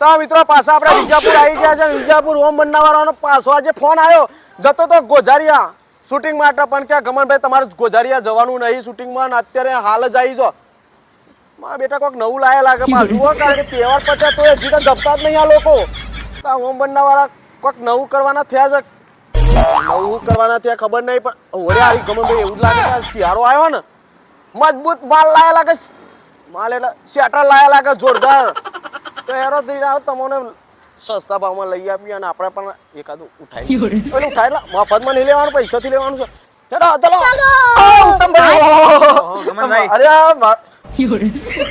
તો મિત્રો પાછા આપણે વિજાપુર આવી ગયા છે વિજાપુર હોમ બનાવવાનો પાછો આજે ફોન આવ્યો. જતો તો ગોઝારિયા. શૂટિંગ માટે પણ કે ગમનભાઈ તમારે ગોઝારિયા જવાનું નહીં શૂટિંગમાં ને અત્યારે હાલ જ આવી જો મારા બેટા કોઈક નવું લાયા લાગે પાછું હો કારણ કે તહેવાર પત્યા તો હજી તો જપતા જ નહીં આ લોકો. તો ઓમ બનાવવાળા કોઈક નવું કરવાના થયા છે? નવું કરવાના થયા ખબર નહીં પણ ઓરે આવી ગમનભાઈ એવું જ લાગે કે શિયાળો આવ્યો ને. મજબૂત માલ લાયા લાગે. માલ એટલે શેટર લાયા લાગે જોરદાર. તો એરો જઈને આવો તમને સસ્તા ભાવમાં લઈ આપીએ અને આપણે પણ એકાદું ઉઠાઈ એટલે ઉઠાય એટલે મફતમાં નહીં લેવાનું પૈસાથી લેવાનું છે. ચલો. ચલો. ઓ, ઉત્તમભાઈ. અરે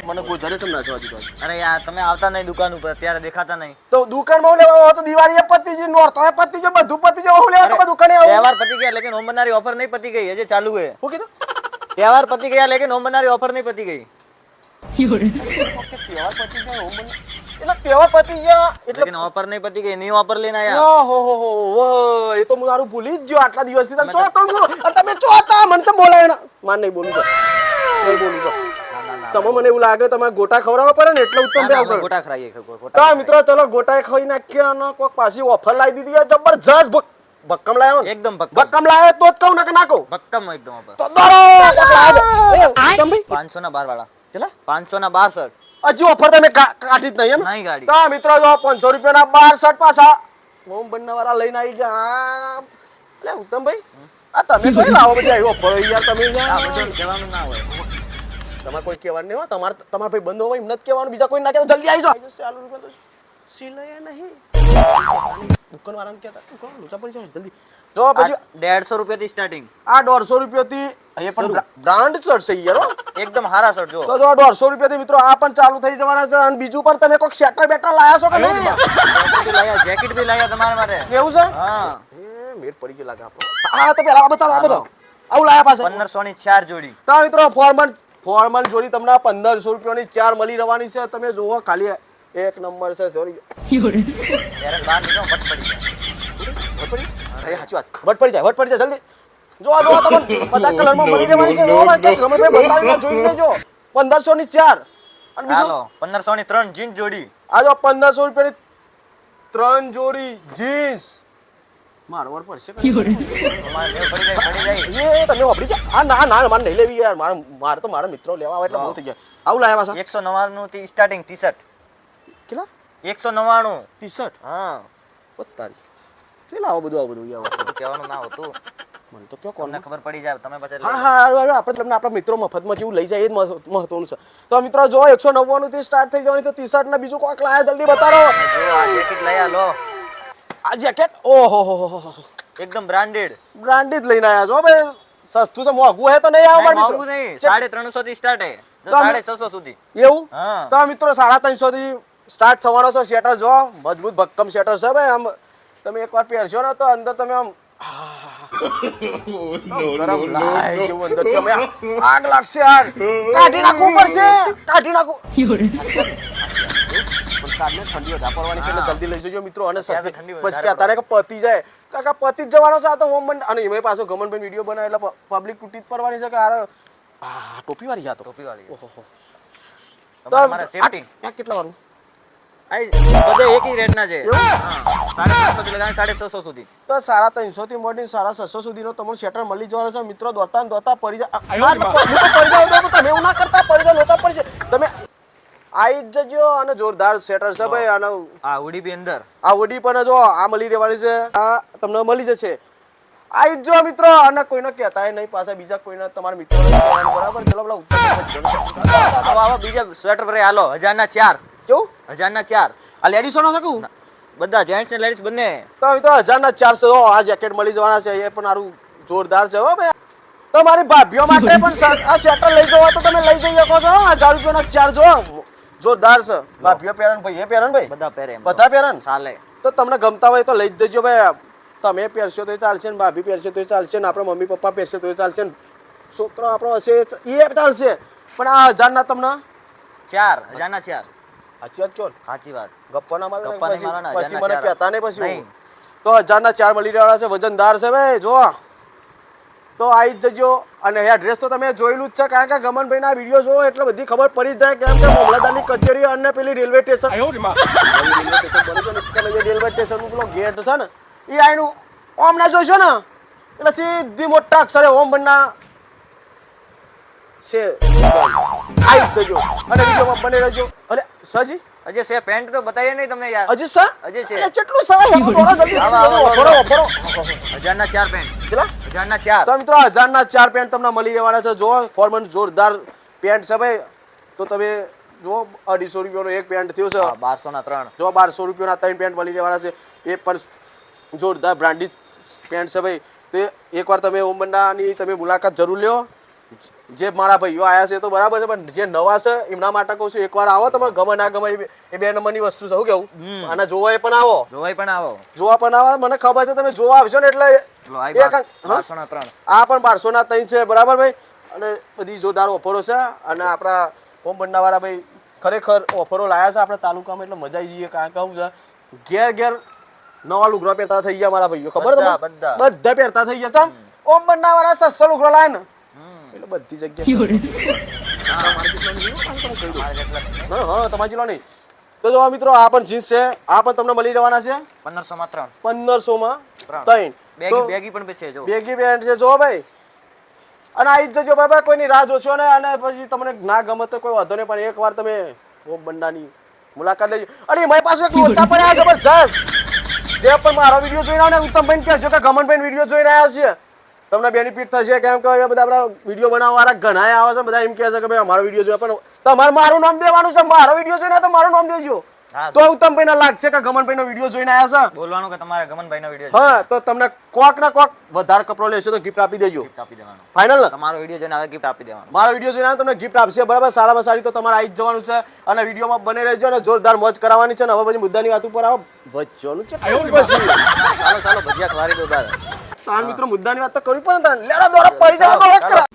મને ગોજારે ચમ નાચવા દીધો અરે યાર તમે આવતા નહીં દુકાન ઉપર ત્યારે દેખાતા નહીં. તો દુકાનમાં લેવા હોય તો દિવાળી પતી જી નોરતો પતી જો બધું પતી જો હું લેવા તો દુકાને આવું. તહેવાર પતી ગયા લેકિન હોમ બનારી ઓફર નહીં પતી ગઈ હજી ચાલુ છે. હું કીધું? તહેવાર પતી ગયા લેકિન હોમ બનારી ઓફર નહીં પતી ગઈ. ઓકે, તહેવાર પતી ગયા હોમ મને- એટલે તહેવાર પતિ ગયા એટલે ઓફર નહીં પતિ કે એની ઓફર લઈને આયા? ઓહો હો હો હો એ તો હું તારું ભૂલી જ ગયો આટલા દિવસથી. તને ચો તો તમે ચો હતા મને તો બોલાય ના માર નહીં બોલું નહીં બોલું છો તમે મને એવું લાગે તમારે ગોટા ખવડાવવા પડે ને એટલે ઉત્તમ ભાઈ અમે આવું ગોટા ખરાઈએ ગોટા મિત્રો ચલો ગોટા ખાઈ નાખ્યા અને કોક પાછી ઓફર લાવી દીધી જબરજસ્ત ભક્કમ લાવ્યો ને. એકદમ ભક્કમ. ભક્કમ લાવ્યો તો જ કહું ને કે ના કહું. ભક્કમ એકદમ તો દરો ઉત્તમ ભાઈ પાંચસો ના બાર વાળા કેટલા? પાંચસો ના બાસઠ. હજી ઓફર તમે કાઢી જ નહીં એમ? ગાડી તો મિત્રો જો પાંચસો રૂપિયાના બાર શર્ટ પાછા. મોમ બંને વાળા લઈને આવી ગયા એટલે ઉત્તમભાઈ આ તમે જોઈ લાવો બધી આવી ઓફર યાર તમે કહેવાનું ના હોય. તમારે કોઈ કહેવાનું નહીં હો. તમારે તમારે ભાઈ બંધ હોય એમ નથી કહેવાનું. બીજા કોઈ ના કહે તો જલ્દી આવી જાઓ. ચાલુ રૂપિયા તો સિલાયા નહીં. દુકાન વાળાને કહેતા. દુકાન લોચા પડી જાય જલ્દી. જો પછી? દેડસો રૂપિયા થી સ્ટાર્ટિંગ આ દોઢસો રૂપિયાથી એ પણ બ્રાન્ડ શર્ટ છે યાર એકદમ હારા શર્ટ જો તો જો દોઢસો રૂપિયાથી મિત્રો આ પણ ચાલુ થઈ જવાના છે અને બીજું પણ તમે કોઈક શેટર બેટર લાયા છો કે નહીં? લાયા. જેકેટ બી લાયા તમારા માટે. એવું છે? હા. મેટ પડી ગયો લાગે આપણો. હા તો પેલા બતાવો આ બતાવો આવું લાયા પાસે પંદરસો ની ચાર જોડી. તો મિત્રો ફોર્મલ ફોર્મલ જોડી તમને પંદરસો રૂપિયાની ચાર મળી રહેવાની છે. તમે જોવો ખાલી એક નંબર છે સોરી ત્યારે બહાર નીકળો પટ પડી જાય. વટ પડી? અરે સાચી વાત. વટ પડી જાય વટ પડી જાય જલ્દી. જો જો તમને બધા કલરમાં મળી રહેવાની છે. જો ભાઈ ગમે ભાઈ બતાવીને જોઈ લેજો પંદરસો ની ચાર. અને બીજું? ની ત્રણ જીન્સ જોડી. આ જો પંદરસો રૂપિયાની ત્રણ જોડી જીન્સ. મારવાર પડશે એ તમે વાપરી ગયા? આ ના ના મારે નહીં લેવી યાર. મારે મારે તો મારા મિત્રો લેવા આવે એટલે બહુ થઈ ગયા. આવું લાવ્યા એકસો નવ્વાણું થી સ્ટાર્ટિંગ ટી શર્ટ કેટલા? એકસો નવ્વાણું. ટી શર્ટ હા તારી. શું લાવો બધું આ બધું યાર કહેવાનું ના હતું. મને તો કયો કોને ખબર પડી જાય તમે પછી હા હા આપણે તમને આપણા મિત્રો મફતમાં જેવું લઈ જાય એ જ મહત્વનું છે. તો મિત્રો જો એકસો નવ્વાણું થી સ્ટાર્ટ થઈ જવાની તો ટી શર્ટ ને બીજું કોઈક લાયા જલ્દી આ જેકેટ લાયા લો આ જેકેટ ઓહો હો હો હો એકદમ બ્રાન્ડેડ બ્રાન્ડેડ લઈને આવ્યા છો ભાઈ. સસ્તું છે મોંઘું હે તો નહીં આવો મારા મોંઘું નહીં. સાડે ત્રણસો થી સ્ટાર્ટ હે. જો તો અમે- સાડે છસો સુધી. એવું? હા. તો મિત્રો સાડા ત્રણસો થી સ્ટાર્ટ થવાનો છે શેટર જો. મજબૂત ભક્કમ શેટર છે ભાઈ. આમ તમે એકવાર પહેરશો ને તો અંદર તમે આમ આગ લાગશે આગ. કાઢી નાખવું પડશે. કાઢી નાખવું. ઠંડી વધારે છે જલ્દી લઈ જજો મિત્રો. અને ત્યારે સસ્તી- ઠંડી પછી વધારે કહેતા પતી જાય. કાકા પતી જ જવાનો છે આ તો હોમ અને એમાં પાછો ગમનભાઈ વીડિયો બનાવે એટલે પબ્લિક તૂટી જ પડવાની છે કે આ આ ટોપી વાળી આ તો. ટોપી વાળી ઓહો હો. તમારે મારા સેફટી આ કેટલા વાળું? બધે એક જ રેટના છે. સાડે છસો સુધી. તો સાડા ત્રણસો થી મોડીને સાડા છસો સુધીનો તમને શેટર મળી જવાનો છે. મિત્રો દોડતા ને દોડતા પડી જાય તમે એવું ના કરતા પડી જાવ લોતા પડશે તમે આવી જ જજો અને જોરદાર શેટર છે ભાઈ અને આ ઉડી બી અંદર. આ વડી પણ જો આ મળી રહેવાની છે. આ તમને મળી જશે. આવી જ જો મિત્રો અને કોઈને કહેતા નહીં પાછા બીજા કોઈને તમારા મિત્રો બરાબર? ચલો પેલા બીજા સ્વેટર પર હાલો. હજારના ચાર. કેવું હજારના ચાર. આ લેડીસો નો બધા જેન્ટ્સ ને લેડીઝ બંને. તો મિત્રો હજારના ચારસો આ જેકેટ મળી જવાના છે એ પણ સારું જોરદાર છે હો ભાઈ. તો ભાભીઓ માટે પણ આ સ્વેટર લઈ જવો તો તમે લઈ જઈ શકો છો હજાર રૂપિયાના ચાર જો. જોરદાર છે. ભાભીઓ પહેરન ભાઈ એ પહેરન ભાઈ? બધા પહેરે બધા પહેરન ચાલે. તો તમને ગમતા હોય તો લઈ જ જજો ભાઈ. તમે પહેરશો તો ચાલશે ને ભાભી પહેરશે તો ચાલશે ને આપણા મમ્મી પપ્પા પહેરશે તો ચાલશે ને. છોકરો આપણો હશે એ ચાલશે. પણ આ હજારના તમને? ચાર હજારના ચાર. સાચી વાત કહો સાચી વાત. ગપ્પા ના મારે ગપ્પા નહીં પછી મારવાના, પછી મને કહેતા નહીં પછી નહીં. હું. તો હજારના ચાર મળી રહ્યા છે વજનદાર છે ભાઈ જો. તો આવી જ જજો. અને એડ્રેસ તો તમે જોયેલું જ છે કારણ કે ગમનભાઈના વીડિયો જોવો એટલે બધી ખબર પડી જ જાય કેમ કે મામલતદારની કચેરી અને પેલી રેલવે સ્ટેશન રેલવે જે સ્ટેશનનું પેલો ગેટ છે ને એ આઈનું ઓમ ના જોઈશો ને એટલે સીધી મોટા અક્ષરે ઓમ બનના છે. આવી જ જજો. અને વિડીયોમાં બને રહેજો. અરે સજી? અજય સે પેન્ટ તો બતાવીએ નહીં તમને યાર. હજી સર? અજય છે. કેટલું સવાય હેમો દોરા જલ્દી આવો, આવો, આવો. ઓફરો ઓફરો ચાર પેન્ટ. ચલા હજારના ચાર. તો મિત્રો હજારના ચાર પેન્ટ તમને મળી રહેવાના છે. જો ફોર્મન જોરદાર પેન્ટ છે ભાઈ. તો તમે જો અઢીસો રૂપિયાનો એક પેન્ટ થયો છે. બારસો ના ત્રણ. જો બારસો રૂપિયાના ત્રણ પેન્ટ મળી રહેવાના છે. એ પણ જોરદાર બ્રાન્ડી પેન્ટ છે ભાઈ. તો એકવાર તમે ઓમબન્નાની તમે મુલાકાત જરૂર લ્યો. જે મારા ભાઈઓ આયા છે તો બરાબર છે પણ જે નવા છે એમના માટે કહું છું એકવાર આવો તમે ગમે ના ગમે એ બે- નંબરની વસ્તુ છે શું કેવું? અને જોવા પણ આવો. જોવાય પણ આવો. જોવા પણ આવો મને ખબર છે તમે જોવા આવશો ને એટલે આ પણ બારસો ના ત્રણ. છે બરાબર ભાઈ? અને બધી જોરદાર ઓફરો છે અને આપણા ઓમ બંડાવાળા ભાઈ ખરેખર ઓફરો લાયા છે આપણા તાલુકામાં એટલે મજા આવી જઈએ કારણ કે શું છે ઘેર ઘેર નવા લુગડા પહેરતા થઈ ગયા મારા ભાઈઓ ખબર બધા, બધા. પહેરતા થઈ ગયા ઓમ બંડાવાળા સસ્તો લુગડો લાય ને. હમ. એટલે બધી હા. તમારી જિલ્લો નહીં તો જો મિત્રો આ પણ જીન્સ છે. આ પણ તમને મળી રહેવાના છે? પંદરસો માં ત્રણ. પંદરસો માં ત્રણ. બેગી બેગી પણ છે જો બેગી પેન્ટ છે જો ભાઈ. અને આવી જ જજો બરાબર કોઈની રાહ જોશો ને અને પછી તમને ના ગમે તો કોઈ વાંધો નહીં પણ એકવાર તમે ઓમ બંડાની મુલાકાત લેજો. અને મારી પાસે એક લોચા પડ્યા જબરજસ્ત. જે પણ મારો વીડિયો જોઈને રહ્યા ને ઉત્તમભાઈ કહેજો કે ગમનભાઈ વીડિયો જોઈ રહ્યા છીએ. તમને બેનિફિટ થશે કેમ કે બધા આપણા વીડિયો બનાવવાવાળા ઘણા આવે છે બધા એમ કહે છે કે ભાઈ અમારો વીડિયો જોયો પણ તમારે મારું નામ દેવાનું છે મારો વીડિયો જોઈને તો મારું નામ દેજો. તો ઉત્તમભાઈ ના લાગશે કે ગમનભાઈ નો વીડિયો જોઈને આવ્યા છે. બોલવાનું કે તમારે ગમનભાઈ નો વીડિયો હા તો તમને કોક ના કોક વધારે કપડો લેશો તો ગિફ્ટ આપી દેજો. ગિફ્ટ આપી દેવાનું. ફાઇનલ ને? તમારો વીડિયો જોઈને આવે ગિફ્ટ આપી દેવાનો. મારો વીડિયો જોઈને તમને ગિફ્ટ આપશે બરાબર? સારામાં સારી તો તમારે આવી જ જવાનું છે. અને વિડીયોમાં બને રહેજો અને જોરદાર મોજ કરાવવાની છે ને. હવે પછી મુદ્દાની વાત ઉપર આવો. ભજવાનું છે. ચાલો ચાલો ભજીયા ખવારી દો તારે તાર મિત્રો મુદ્દાની વાત તો કરવી પણ લેડા દોરા પડી જવા તો કરા.